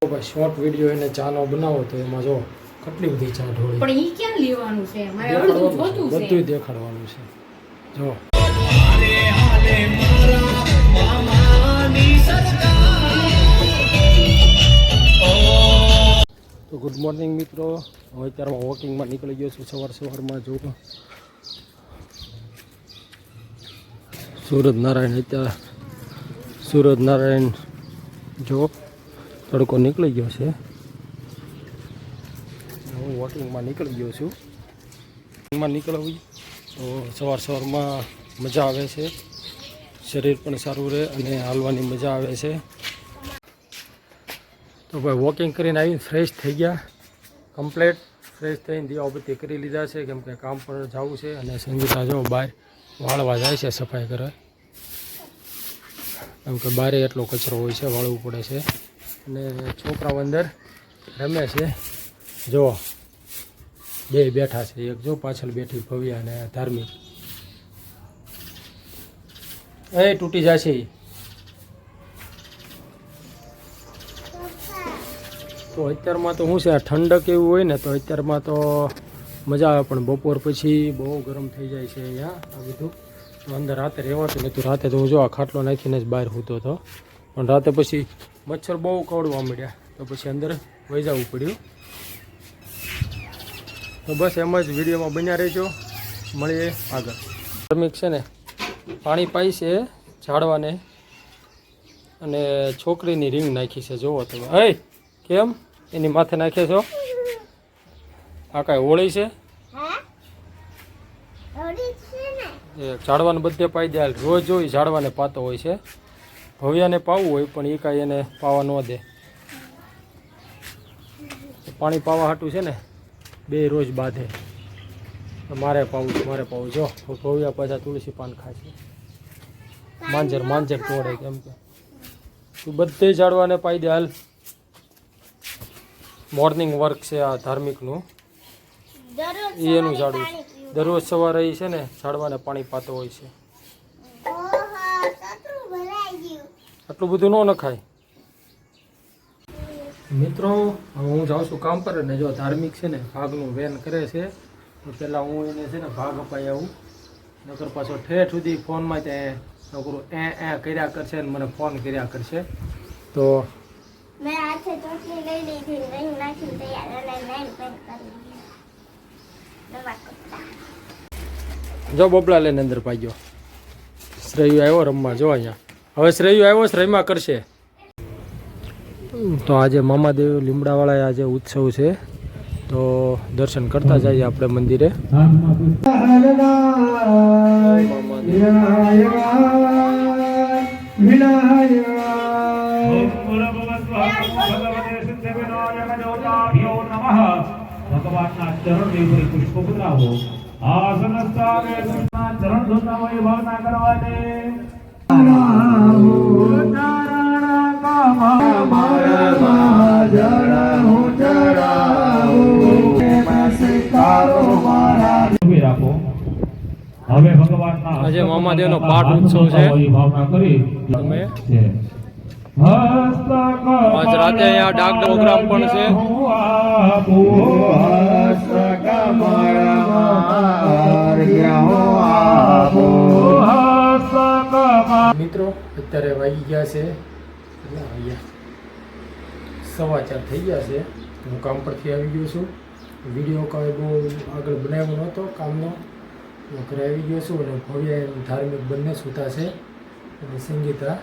ભાઈ short video એને ચાનો બનાવો તો એમાં જો કેટલી બધી ચા ઢોળી પણ ઈ ક્યાં લેવાનું છે? મારે અડધું જોતું બધું દેખાડવાનું છે. જો. તો ગુડ મોર્નિંગ મિત્રો. હું અત્યારમાં વોકિંગમાં નીકળી ગયો છું સવાર સવારમાં જો. સુરત નારાયણ અત્યારે સુરત નારાયણ જો. તડકો નીકળી ગયો છે. હું વોકિંગમાં નીકળી ગયો છું. વોકિંગમાં નીકળવું તો સવાર સવારમાં મજા આવે છે. શરીર પણ સારું રહે અને હાલવાની મજા આવે છે. તો ભાઈ વોકિંગ કરીને આવીને ફ્રેશ થઈ ગયા. કમ્પ્લેટ ફ્રેશ થઈને દીવાબત્તી કરી લીધા છે કેમ કે કામ પર જવું છે અને સંગીતા જો બહાર વાળવા જાય છે સફાઈ કરવા. કેમ કે બારે એટલો કચરો હોય છે, વાળવું પડે છે. અને છોકરાઓ અંદર રમે છે. જો બે બેઠા છે. એક જો પાછળ બેઠી ભવ્યા અને ધાર્મિક. એ તૂટી જશે. તો અત્યારમાં તો શું છે? આ ઠંડક એવું હોય ને તો અત્યારમાં તો મજા આવે, પણ બપોર પછી બહુ ગરમ થઈ જાય છે અહીંયા આ બધું. તો અંદર રાતે રહેવાતું નહોતું રાતે તો હું જો આ ખાટલો નાખીને જ બહાર હોતો હતો. પણ રાતે પછી મચ્છર બહુ કવડવા મળ્યા તો પછી અંદર વહી જવું પડ્યું. તો બસ એમ જ વિડીયોમાં બન્યા રહેજો. મળીએ આગળ. ધાર્મિક છે ને પાણી પાઈ છે ઝાડવાને. અને છોકરીની રિંગ નાખી છે જોવો તમે. હે કેમ? એની માથે નાખે છો? આ કાંઈ હોળી છે? એ ઝાડવાને બધે પાઈ દે. રોજ જોઈ ઝાડવાને પાતો હોય છે. ભવ્યાને પાવું હોય પણ એ કાંઈ એને પાવા ન દે. પાણી પાવા હાટું છે ને બે રોજ બાંધે. મારે પાવું છે મારે પાવું જો ભવ્યા પાછા તુલસી પાન ખાશે માંજર માંજર તોડે કેમ કે. તું બધે ઝાડવાને પાઈ દે હાલ. મોર્નિંગ વર્ક છે આ ધાર્મિકનું. એનું ઝાડવું છે. દરરોજ સવારે છે ને ઝાડવાને પાણી પાતો હોય છે. આટલું બધું ન નખાય. મિત્રો હવે હું જાઉં છું કામ પર ને જો ધાર્મિક છે ને ભાગનું વેન કરે છે તો પહેલાં હું એને છે ને ભાગ અપાઈ આવું. નકર પાછો ઠેઠ સુધી ફોનમાં તે નકરું એ એ કર્યા કરશે ને મને ફોન કર્યા કરશે. તો અને. જો બોબલા લઈને અંદર પાઈ ગયો. શ્રેયુ આવ્યો રમવા જો અહીંયા. હવે શ્રેયુ આવ્યો શ્રેયમાં કરશે. તો આજે મામાદેવ લીમડાવાળાએ આજે ઉત્સવ છે. તો દર્શન કરતા જઈએ આપણે મંદિરે. ભગવાનના ચરણ પુષ્પ પુરાવો આસન સ્થાને કૃષ્ણના ચરણ ધોતા હોય ભાવના કરવા દે. ઊભી મામાદેવ આજે મામાદેવનો પાઠ ઉત્સવ છે. આજ રાતે અહીંયા ડાક પ્રોગ્રામ પણ છે. હસ્તક મિત્રો, અત્યારે વાગી ગયા છે એટલે સવા ચાર થઈ ગયા છે. હું કામ પરથી આવી ગયો છું. વીડિયો કાંઈ બહુ આગળ બનાવ્યો નહોતો કામનો. હું ઘરે આવી ગયો છું અને ભવ્ય ધાર્મિક બંને સૂતા છે. અને સંગીતા,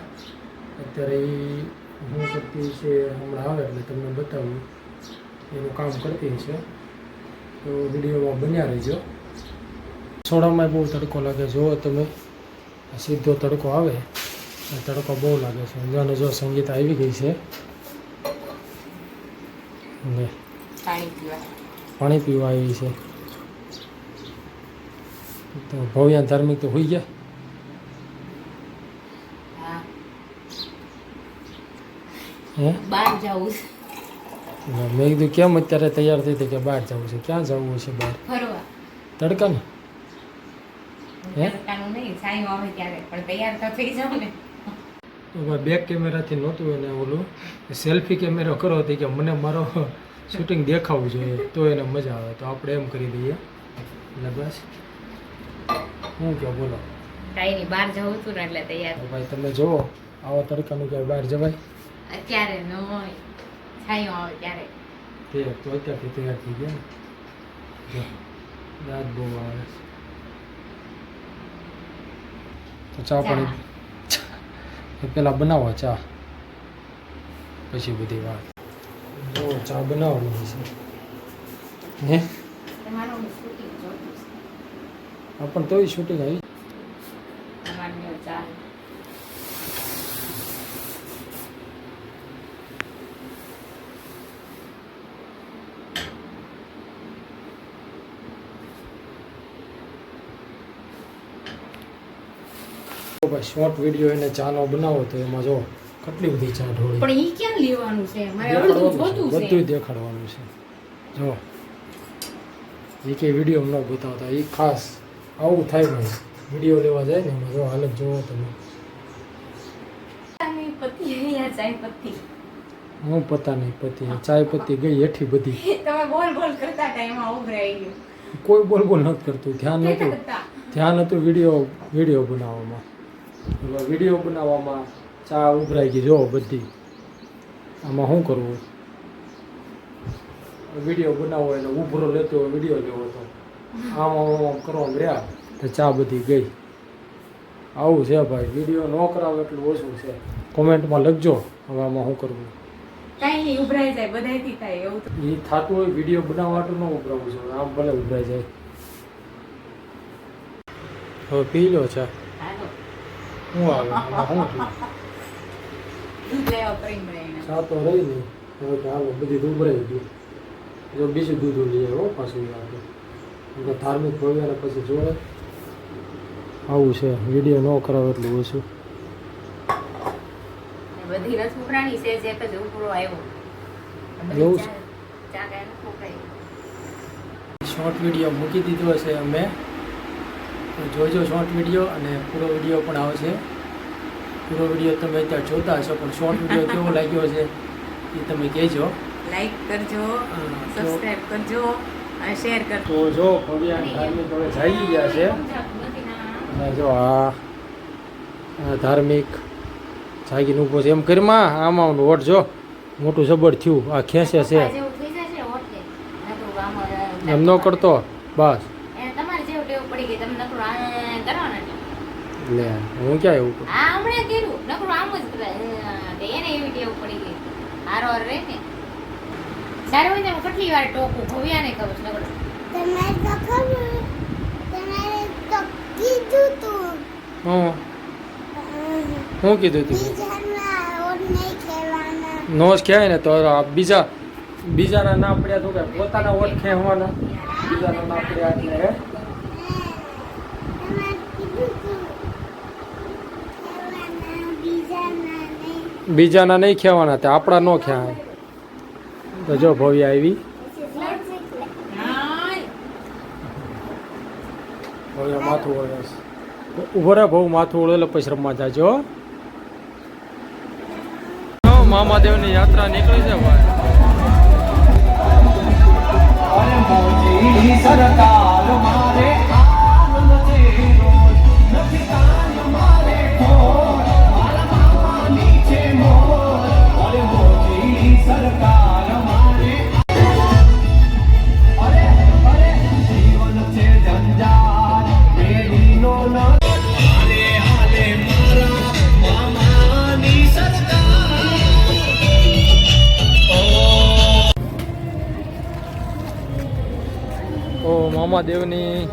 અત્યારે એ હું કરતી છે, હમણાં આવે એટલે તમને બતાવું. એનું કામ કરતી છે તો વિડીયોમાં બન્યા રહેજો. સોડામાં બહુ તડકો લાગે, જુઓ તમે. સીધો તડકો આવે. તડકો બહુ લાગે છે. અને જો સંગીત આવી ગઈ છે. પાણી પીવા આવી છે. તો ભવ્યા ધાર્મિક તો હોઈ ગયા. હા. હે? બહાર જવું મેં કીધું કેમ અત્યારે તૈયાર થઈ હતી કે બહાર જવું છે? ક્યાં જવું છે બહાર? તડકા તડકાને? હે? નહીં આવે ત્યારે પણ તૈયાર તો થઈ જાવ ને. બેક કેમેરાથી નહોતું એને ઓલું. સેલ્ફી કેમેરો કરો હતી કે મને મારો શૂટિંગ દેખાવું જોઈએ તો એને મજા આવે. તો આપણે એમ કરી દઈએ. એટલે બસ. હું કહો બોલો. કાંઈ નહીં બહાર જવું હતું ને એટલે તૈયાર. ભાઈ તમે જુઓ આવા તડકાનું ક્યાંય બહાર જવાય? અત્યારે ન હોય છાંયો આવે ત્યારે. તે તો અત્યારથી તૈયાર થઈ ગયા ને. રાત બહુ આવે તો ચા. પાણી પેલા બનાવો ચા. પછી બધી વાત. જો ચા બનાવવાની છે. હે? તમારું શૂટિંગ જોતું છે. આ પણ તોય શૂટિંગ આવી તમારે ચા ભાઈ શોર્ટ વીડિયો એને ચાનો બનાવો તો એમાં જો કેટલી બધી ચા ઢોળી પણ ઈ ક્યાં લેવાનું છે? મારે અડધું જોતું બધું દેખાડવાનું છે. જો. એ કે વીડિયો ન બતાવતા. એ ખાસ આવું થાય ભાઈ વીડિયો લેવા જાય ને એમાં જો હાલત જોવો તમે. હું પતા નહીં પતિ ચાય પત્તી ગઈ હેઠી બધી. તમે બોલ બોલ કરતા ટાઈમમાં ઉભરાઈ ગયું. કોઈ બોલ બોલ નથી કરતું. ધ્યાન નતું. ધ્યાન હતું વીડિયો વીડિયો બનાવવામાં. વીડિયો બનાવવામાં ચા ઉભરાઈ ગઈ. જો બધી. આમાં શું કરવું? વીડિયો બનાવવો એટલે ઉભરો લેતો હોય વીડિયો લેવો તો. આમ આમ આમ કરવામાં રહ્યા તો ચા બધી ગઈ. આવું છે ભાઈ. વીડિયો ન કરાવે એટલું ઓછું છે. કોમેન્ટમાં લખજો. હવે આમાં શું કરવું? કાંઈ નહીં ઉભરાઈ જાય બધાયથી થાય એવું એ થતું હોય વીડિયો બનાવવા ન ઉભરાવું છે. આમ ભલે ઉભરાઈ જાય. હવે પી લો ચા. શું આવે હું શું દૂધ લેવા પ્રેમ રહીને રહી નહીં હવે કે હાલો બધી તો ઉભરાઈ ગયું. જો બીજું દૂધ લઈ આવ્યો પાછું યાદ ધાર્મિક પછી જોડે. આવું છે વીડિયો ન કરાવે એટલું ઓછું. બધી રસ ઉભરાણી છે જે તો ઉપરો આવ્યો. એવું છે? ચા ચા કાંઈ નથી ઉભરાઈ શોર્ટ વીડિયો મૂકી દીધો છે અમે. જોજો શોર્ટ વીડિયો અને પૂરો વીડિયો પણ આવશે પૂરો વીડિયો તમે અત્યારે જોતા હશો પણ શોર્ટ વીડિયો કેવો લાગ્યો છે એ તમે કહેજો. લાઈક કરજો સબસ્ક્રાઇબ કરજો શેર કરજો. તો જો ભવ્યાન ધાર્મિક હવે જાગી ગયા છે. અને જો આ ધાર્મિક જાગીને ઊભો છે. એમ કરીમાં આમાં ઓટ જો મોટું જબર થયું. આ ખેંચે છે. એમ ન કરતો. બસ. પડી ગઈ. તમે નકરું આ કરો ને લે હું ક્યાં એવું કરું? આ હમણાં કર્યું. નકરું આમ જ કરે. એને એવી ટેવ પડી ગઈ. હારો હાર રહે ને. સારું હોય ને હું કેટલી વાર ટોકું? ભવ્યાને કહું છું નકરું. તમારે તો ખબર તમારે તો કીધું તું. હું? કીધું તું? નોસ કહેવાય ને તો બીજા બીજાના ના પડ્યા તો કે પોતાના ઓટ ખેવાના બીજાના ના પડ્યા એટલે હે તમારે કીધું તું કહેવાના બીજાના નહીં બીજાના નહીં ખેવાના તે આપણા ન ખ્યા તો જો ભવ્ય આવી. ભવ્ય માથું ઓળે. રહે બહુ માથું ઓળે એટલે પછી રમવા જાજો મામાદેવની યાત્રા નીકળી છે, ભાઈ. તો મામાદેવની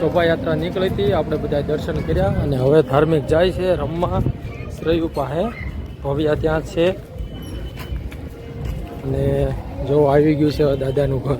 શોભાયાત્રા નીકળી હતી. આપણે બધા દર્શન કર્યા અને હવે ધાર્મિક જાય છે રમવા. શ્રેયુ પાસે ભવ્યા ત્યાં છે. અને જો આવી ગયું છે દાદાનું ઘર.